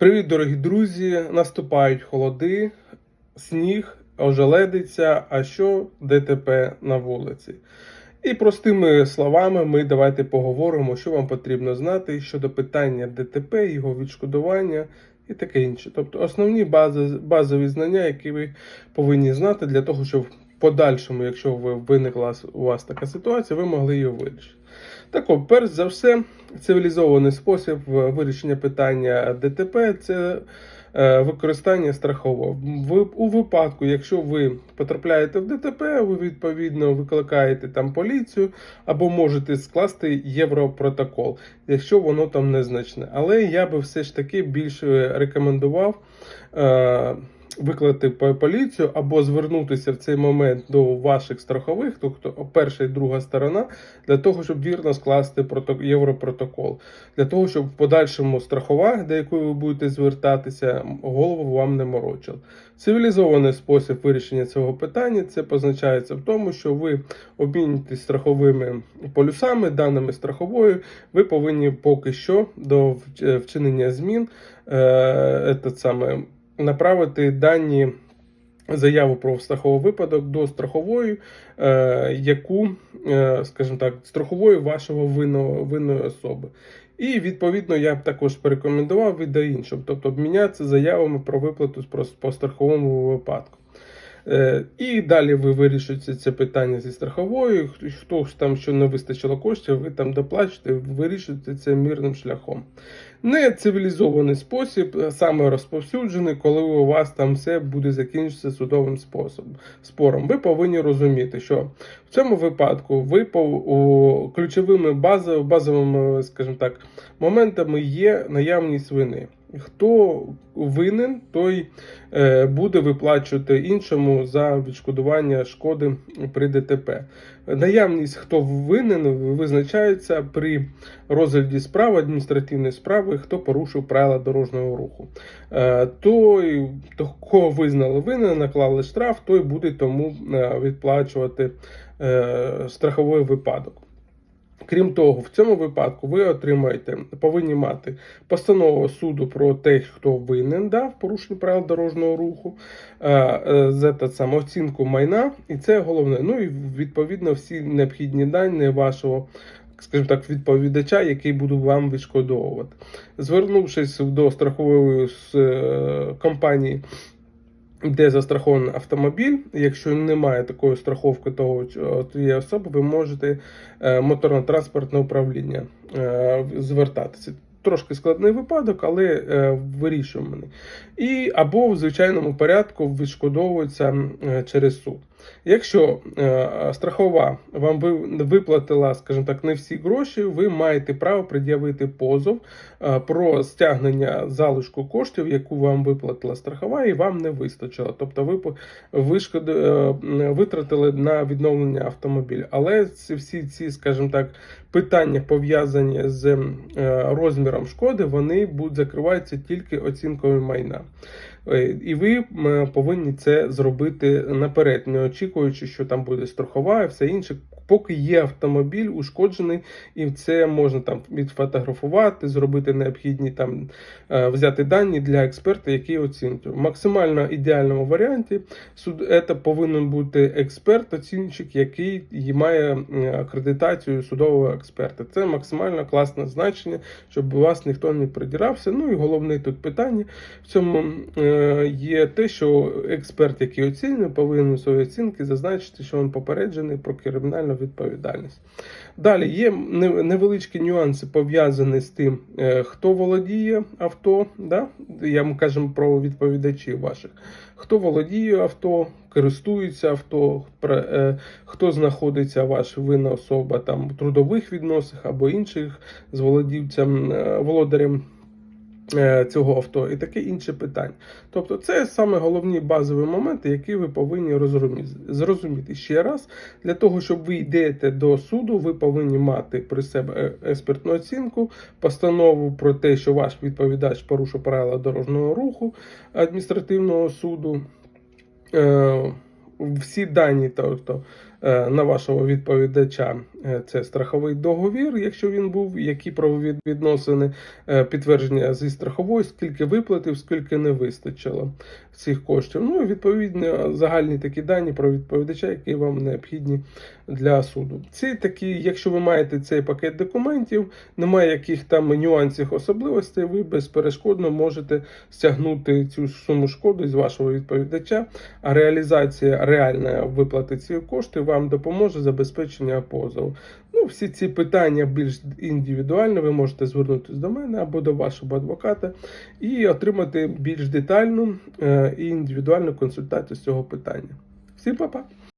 Привіт, дорогі друзі! Наступають холоди, сніг, ожеледиться, а що ДТП на вулиці. І простими словами ми давайте поговоримо, що вам потрібно знати щодо питання ДТП, його відшкодування і таке інше. Тобто основні бази, базові знання, які ви повинні знати для того, щоб подальшому, якщо ви виникла у вас така ситуація, ви могли її вирішити. Так от, перш за все, цивілізований спосіб е, вирішення питання ДТП це е, використання страхового. У випадку, якщо ви потрапляєте в ДТП, ви відповідно викликаєте там поліцію або можете скласти європротокол, якщо воно там незначне. Але я би все ж таки більше рекомендував. Викликати поліцію або звернутися в цей момент до ваших страхових, тобто перша і друга сторона, для того, щоб вірно скласти прото- європротокол, для того, щоб в подальшому страхова, до якої ви будете звертатися, голову вам не морочив. Цивілізований спосіб вирішення цього питання це позначається в тому, що ви обмінюєтесь страховими полюсами, даними страхової, ви повинні поки що до вчинення змін е, этот саме, направити дані заяву про страховий випадок до страхової, е, яку, е, скажімо так, страхової вашого винного, винної особи. І відповідно я б також порекомендував і до іншого, тобто обмінятися заявами про виплату по страховому випадку. Е, І далі ви вирішуєте це питання зі страховою. Хто- там що не вистачило коштів, ви там доплачете, вирішуєте це мирним шляхом. Не цивілізований спосіб, е, саме розповсюджений, коли у вас там все буде закінчитися судовим способом спором. Ви повинні розуміти, що в цьому випадку ви по ключовими базовими, базовими, скажімо так, моментами є наявність вини. Хто винен, той е, буде виплачувати іншому за відшкодування шкоди при ДТП. Наявність, хто винен, визначається при розгляді справи, адміністративної справи, хто порушив правила дорожнього руху. Е, Той, кого визнали винен, наклали штраф, той буде тому е, відплачувати страховий випадок. Крім того, в цьому випадку ви отримаєте, повинні мати постанову суду про те, хто винен дав порушення правил дорожнього руху, е, е, за те саме оцінку майна, і це головне. Ну і відповідно всі необхідні дані вашого. Скажімо так, відповідача, який буде вам відшкодовувати. Звернувшись до страхової е, компанії, де застрахований автомобіль. Якщо немає такої страховки того тієї особи, ви можете е, моторно-транспортне управління е, звертатися. Трошки складний випадок, але е, вирішуваний. І або в звичайному порядку відшкодовується е, через суд. Якщо е, страхова вам виплатила, скажімо так, не всі гроші, ви маєте право пред'явити позов е, про стягнення залишку коштів, яку вам виплатила страхова, і вам не вистачило. Тобто ви вишкод, е, витратили на відновлення автомобіля. Але всі ці, скажімо так, питання пов'язані з розміром шкоди, вони будуть закриваються тільки оцінкою майна. І ви повинні це зробити наперед, очікуючи, що там буде страхова і все інше. Поки є автомобіль ушкоджений, і це можна там відфотографувати, зробити необхідні там е, взяти дані для експерта, який оцінить. В максимально ідеальному варіанті суд це повинен бути експерт-оцінщик, який має акредитацію судового експерта. Це максимально класне значення, щоб вас ніхто не придірався. Ну і головне тут питання в цьому е, є те, що експерт, який оцінює, повинен у своїй оцінки зазначити, що він попереджений про кримінальну відповідальність. Далі є невеличкі нюанси пов'язані з тим, е, хто володіє авто. Да? Я вам кажемо про відповідачів ваших. Хто володіє авто, користується авто, е, хто знаходиться ваша винна особа там в трудових відносинах або інших з володівцем, е, володарем цього авто і таке інше питання. Тобто, це саме головні базові моменти, які ви повинні розуміти. Зрозуміти ще раз, для того, щоб ви йдете до суду, ви повинні мати при себе е, експертну оцінку, постанову про те, що ваш відповідач порушив правила дорожнього руху адміністративного суду. Е, всі дані, тобто е, на вашого відповідача е, це страховий договір, якщо він був, які правові е, підтвердження зі страховою, скільки виплатив, скільки не вистачило цих коштів. Ну і відповідно загальні такі дані про відповідача, які вам необхідні для суду. Ці такі, якщо ви маєте цей пакет документів, немає яких там нюансів особливостей, ви безперешкодно можете стягнути цю суму шкоди з вашого відповідача, а реалізація реальної виплати цієї кошти вам допоможе забезпечення позову. Ну, всі ці питання більш індивідуально, ви можете звернутися до мене або до вашого адвоката і отримати більш детальну е, і індивідуальну консультацію з цього питання. Всім па-па!